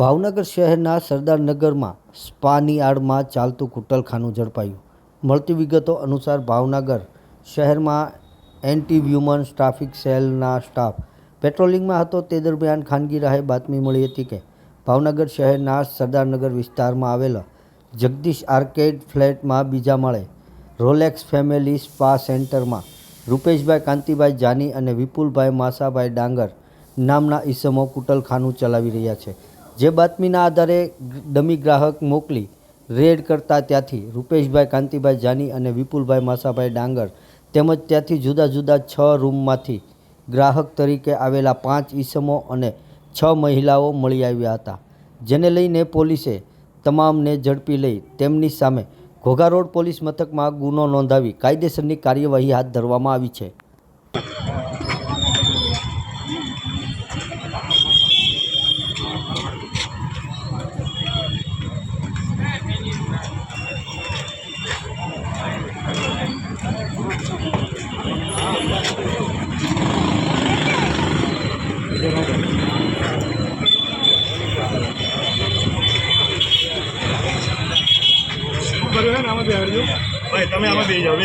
ભાવનગર શહેરના સરદારનગરમાં સ્પાની આડમાં ચાલતું કુટલખાનું ઝડપાયું. મળતી વિગતો અનુસાર ભાવનગર શહેરમાં એન્ટી વ્યુમન ટ્રાફિક સેલના સ્ટાફ પેટ્રોલિંગમાં હતો. તે દરમિયાન ખાનગી રાહે બાતમી મળી હતી કે ભાવનગર શહેરના સરદારનગર વિસ્તારમાં આવેલા જગદીશ આર્કેડ ફ્લેટમાં બીજા માળે રોલેક્સ ફેમિલી સ્પા સેન્ટરમાં રૂપેશભાઈ કાંતિભાઈ જાની અને વિપુલભાઈ માસાભાઈ ડાંગર નામના ઈસમો કુટલખાનું ચલાવી રહ્યા છે. જે બાતમીના આધારે ડમી ગ્રાહક મોકલી રેડ કરતા ત્યાંથી રૂપેશભાઈ કાંતિભાઈ જાની અને વિપુલભાઈ માસાભાઈ ડાંગર તેમજ ત્યાંથી જુદા જુદા છ રૂમમાંથી ગ્રાહક તરીકે આવેલા પાંચ ઈસમો અને છ મહિલાઓ મળી આવ્યા હતા, જેને લઈને પોલીસે તમામને ઝડપી લઈ તેમની સામે ઘોઘા રોડ પોલીસ મથકમાં ગુનો નોંધાવી કાયદેસરની કાર્યવાહી હાથ ધરવામાં આવી છે. કર્યું છે ને? આમાં બેહાડજો ભાઈ તમે આમાં બે જાઓ.